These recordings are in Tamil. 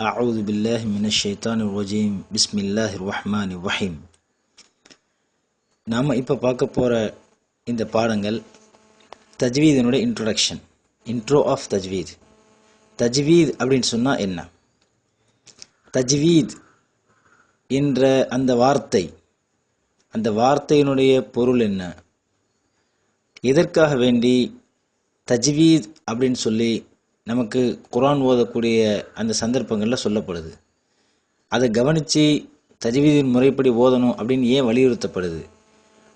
أعوذ بالله من الشيطان الرجيم بسم الله الرحمن الرحيم நாம் இப்போ பார்க்க போகிற இந்த பாடங்கள் தஜ்வீதினுடைய இன்ட்ரொடக்ஷன் இன்ட்ரோ ஆஃப் தஜ்வீத் தஜ்வீத் அப்படின்னு சொன்னால் என்ன தஜ்வீத் என்ற அந்த வார்த்தை அந்த வார்த்தையினுடைய பொருள் என்ன எதற்காக வேண்டி தஜ்வீத் அப்படின்னு சொல்லி நமக்கு குரான் ஓதக்கூடிய அந்த சந்தர்ப்பங்களில் சொல்லப்படுது. அதை கவனித்து தஜ்வீதின் முறைப்படி ஓதணும் அப்படின்னு ஏன் வலியுறுத்தப்படுது?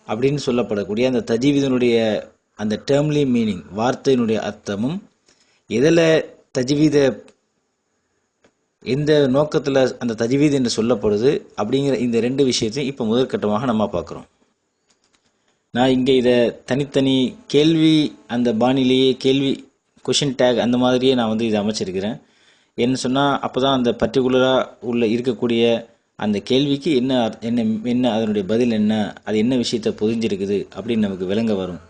அப்படின்னு சொல்லப்படக்கூடிய அந்த தஜ்வீதினுடைய அந்த டேர்ம்லி மீனிங் வார்த்தையினுடைய அர்த்தமும் எதில் தஜ்வீத எந்த நோக்கத்தில் அந்த தஜ்வீத் என்று சொல்லப்படுது அப்படிங்கிற இந்த ரெண்டு விஷயத்தையும் இப்போ முதற்கட்டமாக நம்ம பார்க்குறோம். நான் இங்கே இதை தனித்தனி கேள்வி அந்த பாணிலேயே கேள்வி கொஷின் டேக் அந்த மாதிரியே நான் வந்து இதை அமைச்சிருக்கிறேன். என்ன சொன்னால் அப்போ தான் அந்த பர்டிகுலராக உள்ள இருக்கக்கூடிய அந்த கேள்விக்கு என்ன என்ன என்ன அதனுடைய பதில் என்ன அது என்ன விஷயத்தை புரிஞ்சிருக்குது அப்படின்னு நமக்கு விளங்க வரும்.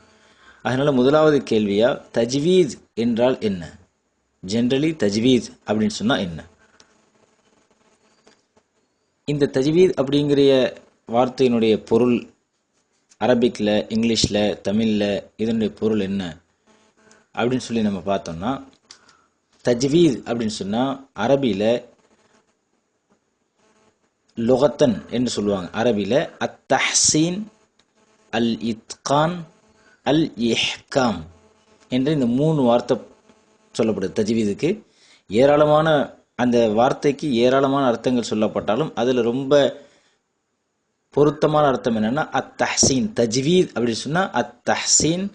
அதனால் முதலாவது கேள்வியாக தஜ்வீத் என்றால் என்ன? ஜென்ரலி தஜ்வீத் அப்படின்னு சொன்னால் என்ன? இந்த தஜ்வீத் அப்படிங்கிற வார்த்தையினுடைய பொருள் அரபிக்கில் இங்கிலீஷில் தமிழில் இதனுடைய பொருள் என்ன? அப்படின்னு சொல்லி நம்ம பார்த்தோம்னா தஜ்வீத் அப்படின்னு சொன்னால் அரபியில் லுகத்தன் என்று சொல்லுவாங்க. அரபியில் அத் தஹ்சீன் அல் இத்கான் அல் இஹ்காம் என்று இந்த மூணு வார்த்தை சொல்லப்படுது தஜ்வீதுக்கு. ஏராளமான அந்த வார்த்தைக்கு ஏராளமான அர்த்தங்கள் சொல்லப்பட்டாலும் அதில் ரொம்ப பொருத்தமான அர்த்தம் என்னென்னா அத் தஹ்சீன் தஜ்வீத் அப்படின்னு சொன்னால் அத் தஹ்சீன்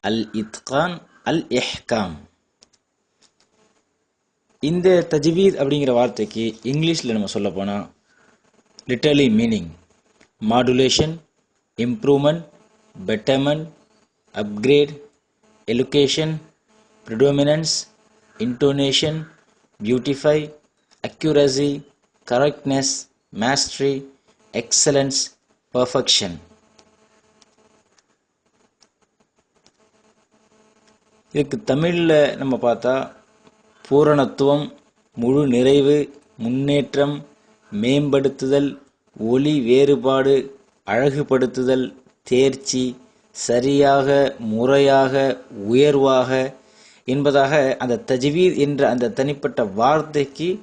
அல் இத்கான் அல் இஹ்காம் இந்த தஜ்வீத் அப்படிங்கிற வார்த்தைக்கு இங்கிலீஷில் நம்ம சொல்ல போனால் literally meaning modulation improvement betterment upgrade elocution predominance intonation beautify accuracy correctness mastery excellence perfection இதுக்கு தமிழில் நம்ம பார்த்தா பூரணத்துவம் முழு நிறைவு முன்னேற்றம் மேம்படுத்துதல் ஒளி வேறுபாடு அழகுபடுத்துதல் தேர்ச்சி சரியாக முறையாக உயர்வாக என்பதாக அந்த தஜ்வீத் என்ற அந்த தனிப்பட்ட வார்த்தைக்கு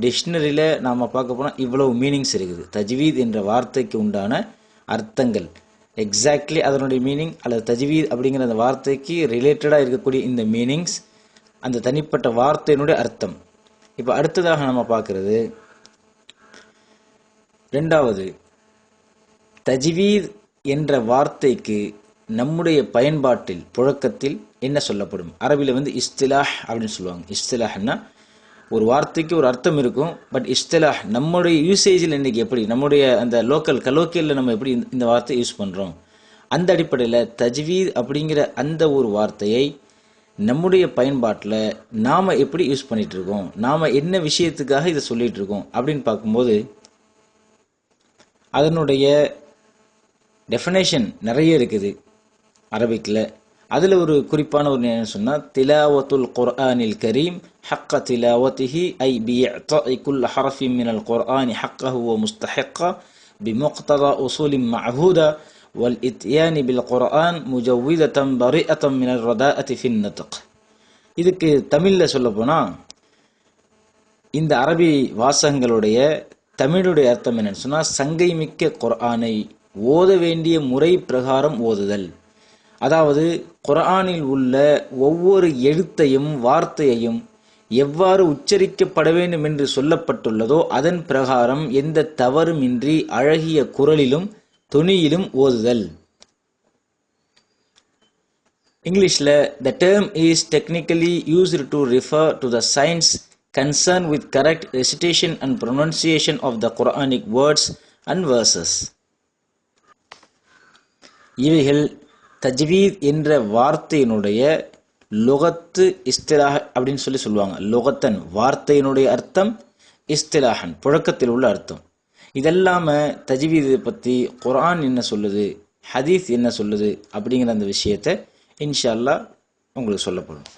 டிக்ஷனரியில் நாம் பார்க்க போனால் இவ்வளவு மீனிங்ஸ் இருக்குது. தஜ்வீத் என்ற வார்த்தைக்கு உண்டான அர்த்தங்கள். எக்ஸாக்ட்லி அதனுடைய மீனிங் அல்லது தஜ்வீத் அப்படிங்கிற அந்த வார்த்தைக்கு ரிலேட்டடாக இருக்கக்கூடிய இந்த மீனிங்ஸ் அந்த தனிப்பட்ட வார்த்தையினுடைய அர்த்தம். இப்போ அடுத்ததாக நம்ம பார்க்கறது ரெண்டாவது தஜ்வீத் என்ற வார்த்தைக்கு நம்முடைய பயன்பாட்டில் புழக்கத்தில் என்ன சொல்லப்படும்? அரபியில் வந்து இஸ்திலாஹ் அப்படின்னு சொல்லுவாங்க. இஸ்திலாஹ்னா ஒரு வார்த்தைக்கு ஒரு அர்த்தம் இருக்கும் பட் இஸ்திலாஹ் நம்முடைய யூசேஜில் இன்னைக்கு எப்படி நம்முடைய அந்த லோக்கல் கலோக்கியலில் நம்ம எப்படி இந்த- வார்த்தையை யூஸ் பண்ணுறோம் அந்த அடிப்படையில் தஜ்வீத் அப்படிங்கிற அந்த ஒரு வார்த்தையை நம்முடைய பயன்பாட்டில் நாம் எப்படி யூஸ் பண்ணிகிட்ருக்கோம் இருக்கோம்? நாம் என்ன விஷயத்துக்காக இதை சொல்லிகிட்ருக்கோம் இருக்கோம்? அப்படின்னு பார்க்கும்போது அதனுடைய டெஃபினேஷன் நிறைய இருக்குது. அரபிக்கில் அதில் ஒரு குறிப்பான ஒரு என்ன சொன்னால் திலாவத்துல் குர்ஆனில் கரீம் ஹக்க திலாவத்திஹி ஐ பியத்தாஇ குல் ஹரஃபி மினல் குர்ஆனி ஹக்கஹு வ முஸ்தஹிக்கா بمقتضى أصول معهودة والإتيان بالقرآن مجودة بريئة من الرداءة في النطق இதுக்கு தமிழில் சொல்ல போனால் இந்த அரபி வாசகங்களுடைய தமிழுடைய அர்த்தம் என்னன்னு சொன்னால் சங்கை மிக்க குர்ஆனை ஓத வேண்டிய முறை பிரகாரம் ஓதுதல் அதாவது குரானில் உள்ள ஒவ்வொரு எழுத்தையும் வார்த்தையையும் எவ்வாறு உச்சரிக்கப்பட வேண்டும் என்று சொல்லப்பட்டுள்ளதோ அதன் பிரகாரம் எந்த தவறுமின்றி அழகிய குரலிலும் தொனியிலும் ஓதுதல். இங்கிலீஷில் the term is technically used to refer to the science concern with correct recitation and pronunciation of the Quranic words and verses இவைகள் தஜ்வீத் என்ற வார்த்தையினுடைய லுகத்து இஸ்திலாக அப்படின்னு சொல்லி சொல்லுவாங்க. லுகத்தன் வார்த்தையினுடைய அர்த்தம் இஸ்திலாஹன் புழக்கத்தில் உள்ள அர்த்தம். இதெல்லாம தஜ்வீதை பற்றி குரான் என்ன சொல்லுது ஹதீஸ் என்ன சொல்லுது அப்படிங்கிற அந்த விஷயத்தை இன்ஷா அல்லாஹ் உங்களுக்கு சொல்லப்படும்